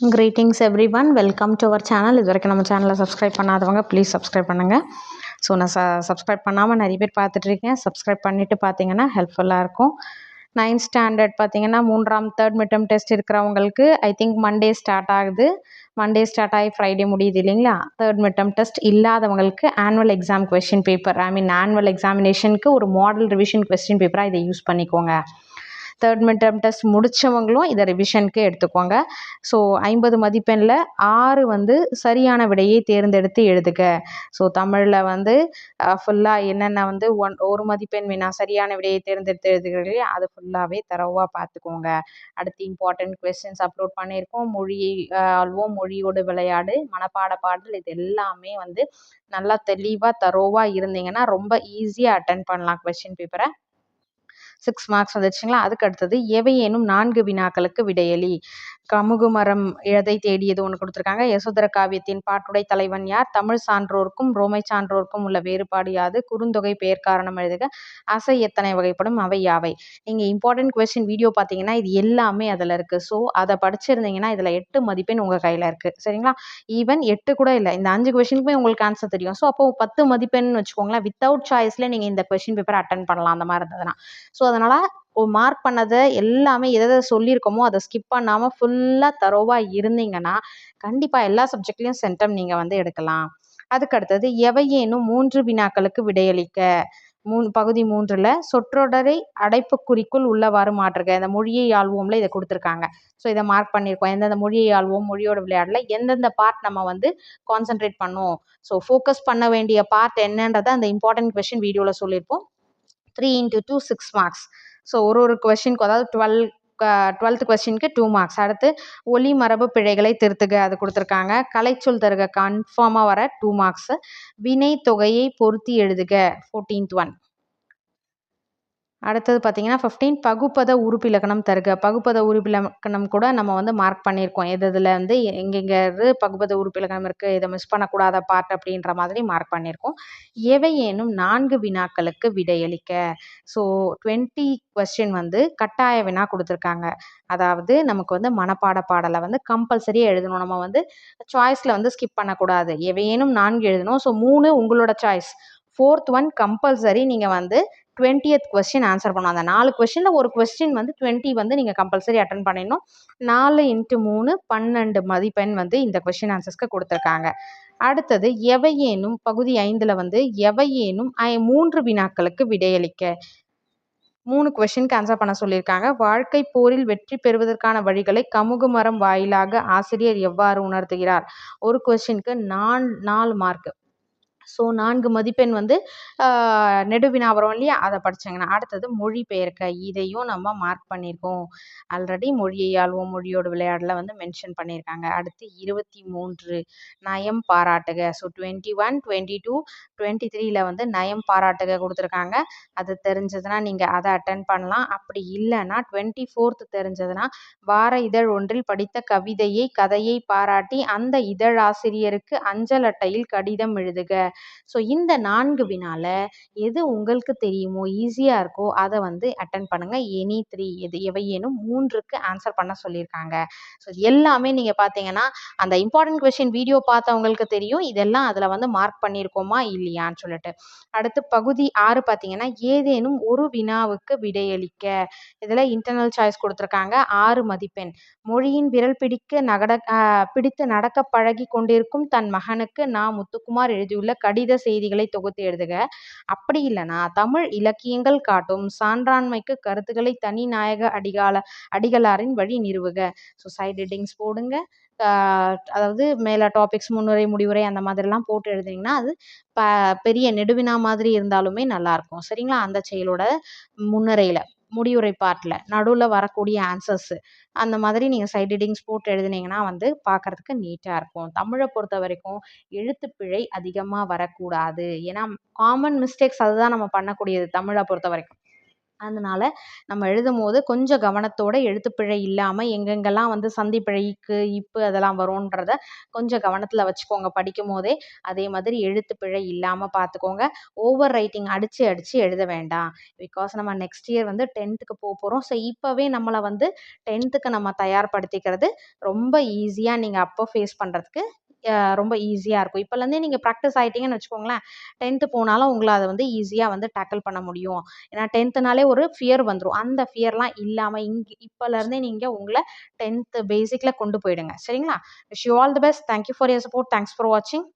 Greetings everyone welcome to our channel இது வரைக்கும் நம்ம சேனலை சப்ஸ்கிரைப் பண்ணாதவங்க ப்ளீஸ் சப்ஸ்கிரைப் பண்ணுங்கள் ஸோ நான் ச சப்ஸ்கிரைப் பண்ணாமல் நிறைய பேர் பார்த்துட்ருக்கேன் சப்ஸ்கிரைப் பண்ணிவிட்டு பார்த்தீங்கன்னா ஹெல்ப்ஃபுல்லாக இருக்கும். நைன்த் ஸ்டாண்டர்ட் பார்த்தீங்கன்னா மூன்றாம் தேர்ட் மிட்டம் டெஸ்ட் இருக்கிறவங்களுக்கு ஐ திங்க் மண்டே ஸ்டார்ட் ஆகுது. மண்டே ஸ்டார்ட் ஆகி ஃப்ரைடே முடியுது இல்லைங்களா? தேர்ட் மிட்டம் டெஸ்ட் இல்லாதவங்களுக்கு annual exam question paper I mean annual எக்ஸாமினேஷனுக்கு ஒரு மாடல் ரிவிஷன் கொஸ்டின் பேப்பராக இதை யூஸ் பண்ணிக்கோங்க. தேர்ட் மிட் டேர்ம் டெஸ்ட் முடித்தவங்களும் இதை ரிவிஷனுக்கு எடுத்துக்கோங்க. ஸோ ஐம்பது மதிப்பெண்ணில் ஆறு வந்து சரியான விடையை தேர்ந்தெடுத்து எழுதுக. ஸோ தமிழில் வந்து ஃபுல்லாக என்னென்ன வந்து ஒன் ஒரு மதிப்பெண் வேணா சரியான விடையை தேர்ந்தெடுத்து எழுதுகிறீங்களே அது ஃபுல்லாகவே தரவாக பார்த்துக்கோங்க. அடுத்து இம்பார்ட்டன்ட் கொஸ்டின்ஸ் அப்லோட் பண்ணியிருக்கோம். மொழியை ஆள்வோம் மொழியோடு விளையாடு மனப்பாட பாடல் இது எல்லாமே வந்து நல்லா தெளிவாக தரோவாக இருந்தீங்கன்னா ரொம்ப ஈஸியாக அட்டன் பண்ணலாம் கொஸ்டின் பேப்பரை சிக்ஸ் மார்க்ஸ் வந்துச்சுங்களா அதுக்கு அடுத்தது எவையேனும் நான்கு வினாக்களுக்கு விடையளி கமுகுமரம் இழதை தேடியது ஒன்று கொடுத்துருக்காங்க. யசோதர காவியத்தின் பாட்டுடை தலைவன் யார்? தமிழ் சான்றோருக்கும் ரோமை சான்றோருக்கும் உள்ள வேறுபாடு யாது? குறுந்தொகை பெயர் காரணம் எழுதுக. அசை எத்தனை வகைப்படும்? அவை யாவை? நீங்கள் இம்பார்ட்டன்ட் கொஸ்டின் வீடியோ பார்த்தீங்கன்னா இது எல்லாமே அதில் இருக்குது ஸோ அதை படிச்சிருந்தீங்கன்னா இதில் எட்டு மதிப்பெண் உங்கள் கையில் இருக்குது சரிங்களா? ஈவன் எட்டு கூட இல்லை. இந்த அஞ்சு கொஷினுக்குமே உங்களுக்கு ஆன்சர் தெரியும். ஸோ அப்போ பத்து மதிப்பெண் வச்சுக்கோங்களேன் வித்தவுட் சாய்ஸில் நீங்கள் இந்த கொஷின் பேப்பர் அட்டன் பண்ணலாம். அந்த மாதிரி இருந்ததுன்னா. ஸோ அதனால் மார்க் பண்ணதை எல்லாமே எதை எதை சொல்லியிருக்கோமோ அதை ஸ்கிப் பண்ணாமல் ஃபுல்லாக தரோவாக இருந்தீங்கன்னா கண்டிப்பாக எல்லா சப்ஜெக்ட்லேயும் சென்டம் நீங்கள் வந்து எடுக்கலாம். அதுக்கு அடுத்தது எவையேனும் மூன்று வினாக்களுக்கு விடையளிக்க? மூணு பகுதி மூன்றில் சொற்றொடரை அடைப்புக்குறிக்குள் உள்ளவாறு மாற்றுக. இந்த மொழியை ஆழ்வோம்ல இதை கொடுத்துருக்காங்க. ஸோ இதை மார்க் பண்ணியிருக்கோம். எந்தெந்த மொழியை ஆழ்வோம் மொழியோட விளையாடல எந்தெந்த பார்ட் நம்ம வந்து கான்சென்ட்ரேட் பண்ணும். ஸோ ஃபோக்கஸ் பண்ண வேண்டிய பார்ட் என்னன்றதை அந்த இம்பார்ட்டன்ட் கொஷின் வீடியோவில் சொல்லியிருப்போம். Three into two six marks so ஒரு ஒரு கொஷினுக்கும் அதாவது டுவெல் டுவெல்த்து கொஸ்டினுக்கு டூ மார்க்ஸ் அடுத்து ஒலி மரபு பிழைகளை திருத்துக அது கொடுத்துருக்காங்க. கலைச்சொல் தருக கன்ஃபார்மாக வர டூ மார்க்ஸு வினை தொகையை பொருத்தி எழுதுக ஃபோர்டீன்த் ஒன் அடுத்தது பார்த்தீங்கன்னா ஃபிஃப்டீன் பகுப்பத உறுப்பிலக்கணம் தருக. பகுப்பத உறுப்பிலக்கணம் கூட நம்ம வந்து மார்க் பண்ணியிருக்கோம். எது இதில் வந்து எங்கெங்கே பகுப்பத உறுப்பிலக்கணம் இருக்குது இதை மிஸ் பண்ணக்கூடாத பார்ட் அப்படின்ற மாதிரி மார்க் பண்ணியிருக்கோம். எவையேனும் நான்கு வினாக்களுக்கு விடையளிக்க. ஸோ டுவெண்ட்டி கொஸ்டின் வந்து கட்டாய வினா கொடுத்துருக்காங்க. அதாவது நமக்கு வந்து மனப்பாட பாடலை வந்து கம்பல்சரியாக எழுதணும். நம்ம வந்து சாய்ஸில் வந்து ஸ்கிப் பண்ணக்கூடாது. எவையேனும் நான்கு எழுதணும். ஸோ மூணு உங்களோட சாய்ஸ் ஃபோர்த் ஒன் கம்பல்சரி நீங்கள் வந்து டுவெண்ட்டியத் கொஸ்டின் ஆன்சர் பண்ணணும் அந்த நாலு கொஸ்டினில் ஒரு கொஸ்டின் வந்து டுவெண்ட்டி வந்து நீங்கள் கம்பல்சரி அட்டன் பண்ணிடணும். நாலு இன்ட்டு மூணு பன்னெண்டு மதிப்பெண் வந்து இந்த கொஸ்டின் ஆன்சர்ஸ்க்கு கொடுத்துருக்காங்க. அடுத்தது எவையேனும் பகுதி ஐந்தில் வந்து எவையேனும் மூன்று வினாக்களுக்கு விடையளிக்க. மூணு கொஷினுக்கு ஆன்சர் பண்ண சொல்லியிருக்காங்க. வாழ்க்கை போரில் வெற்றி பெறுவதற்கான வழிகளை கமுகு மரம் வாயிலாக ஆசிரியர் எவ்வாறு உணர்த்துகிறார்? ஒரு கொஷினுக்கு நான் நாலு மார்க் ஸோ நான்கு மதிப்பெண் வந்து நெடுவினா வரும் இல்லையா? அதை படிச்சிங்கன்னா அடுத்தது மொழிபெயர்க்க. இதையும் நம்ம மார்க் பண்ணியிருக்கோம் ஆல்ரெடி மொழியை ஆள்வோம். மொழியோட விளையாடல வந்து மென்ஷன் பண்ணியிருக்காங்க அடுத்து இருபத்தி மூன்று நயம் பாராட்டுக. So twenty one twenty two twenty த்ரீல வந்து நயம் பாராட்டுக கொடுத்துருக்காங்க. அது தெரிஞ்சதுன்னா நீங்கள் அதை அட்டன் பண்ணலாம். அப்படி இல்லைன்னா டுவெண்ட்டி ஃபோர்த்து தெரிஞ்சதுன்னா வார இதழ் ஒன்றில் படித்த கவிதையை கதையை பாராட்டி அந்த இதழாசிரியருக்கு அஞ்சல் அட்டையில் கடிதம் எழுதுக. ஸோ இந்த நான்கு வினால எது உங்களுக்கு தெரியுமோ ஈஸியாக இருக்கோ அதை வந்து அட்டன் பண்ணுங்கள் எனி த்ரீ எது எவையேனும் மூன்றுக்கு ஆன்சர் பண்ண சொல்லியிருக்காங்க ஸோ எல்லாமே நீங்கள் பார்த்தீங்கன்னா அந்த இம்பார்ட்டன்ட் கொஷின் வீடியோ பார்த்தவங்களுக்கு தெரியும். இதெல்லாம் அதில் வந்து மார்க் பண்ணியிருக்கோமா இல்லையான்னு சொல்லிட்டு. அடுத்து பகுதி ஆறு பார்த்தீங்கன்னா ஏதேனும் ஒரு வினாவுக்கு விடையளிக்க. இதில் இன்டர்னல் சாய்ஸ் கொடுத்துருக்காங்க. ஆறு மதிப்பெண். மொழியின் விரல் பிடிக்க நகட பிடித்து நடக்க பழகி கொண்டிருக்கும் தன் மகனுக்கு நான் முத்துக்குமார் எழுதியுள்ள கடித செய்திகளை தொகுத்து எழுதுக. அப்படி இல்லைனா தமிழ் இலக்கியங்கள் காட்டும் சான்றாண்மைக்கு கருத்துக்களை தனி நாயக அடிகால அடிகளாரின் வழி நிறுவுக. ஸோ சைட் ஹெட்டிங்ஸ் போடுங்க. அதாவது மேலே டாபிக்ஸ் முன்னுரை முடிவுரை அந்த மாதிரிலாம் போட்டு எழுதிங்கன்னா அது ப பெரிய நெடுவினா மாதிரி இருந்தாலுமே நல்லாயிருக்கும் சரிங்களா? அந்த செயலோட முன்னுரையில். முடிவுரை பார்ட்டில் நடுவில் வரக்கூடிய ஆன்சர்ஸு அந்த மாதிரி நீங்கள் சைட் ஹெட்டிங்ஸ் போட்டு எழுதுனீங்கன்னா வந்து பார்க்குறதுக்கு நீட்டாக இருக்கும். தமிழை பொறுத்த வரைக்கும் எழுத்துப்பிழை அதிகமாக வரக்கூடாது. ஏன்னா காமன் மிஸ்டேக்ஸ் அதுதான் நம்ம பண்ணக்கூடியது தமிழை பொறுத்த வரைக்கும். அதனால நம்ம எழுதும் போது கொஞ்சம் கவனத்தோடு எழுத்துப்பிழை இல்லாமல் எங்கெங்கெல்லாம் வந்து சந்திப்பிழை க்கு இப்பு அதெல்லாம் வரும்ன்றத கொஞ்சம் கவனத்தில் வச்சுக்கோங்க. படிக்கும் போதே அதே மாதிரி எழுத்துப்பிழை இல்லாமல் பார்த்துக்கோங்க ஓவர் ரைட்டிங் அடித்து அடித்து எழுத வேண்டாம். பிகாஸ் நம்ம நெக்ஸ்ட் இயர் வந்து டென்த்துக்கு போக போகிறோம் ஸோ இப்போவே நம்மளை வந்து டென்த்துக்கு நம்ம தயார்படுத்திக்கிறது ரொம்ப ஈஸியாக நீங்கள் அப்போ ஃபேஸ் பண்ணுறதுக்கு ரொம்ப ஈஸியாக இருக்கும். இப்போலேருந்தே நீங்கள் ப்ராக்டிஸ் ஆகிட்டீங்கன்னு வச்சுக்கோங்களேன் டென்த்து போனாலும் உங்களை அதை வந்து ஈஸியாக வந்து டேக்கிள் பண்ண முடியும். ஏன்னா டென்த்துனாலே ஒரு ஃபியர் வந்துடும் அந்த ஃபியர்லாம் இல்லாமல் இங்கே இப்போலேருந்தே நீங்கள் உங்களை டென்த்து பேசிக்கில் கொண்டு போயிடுங்க. சரிங்களா? Wish you all the best. Thank you for your support. Thanks for வாட்சிங்.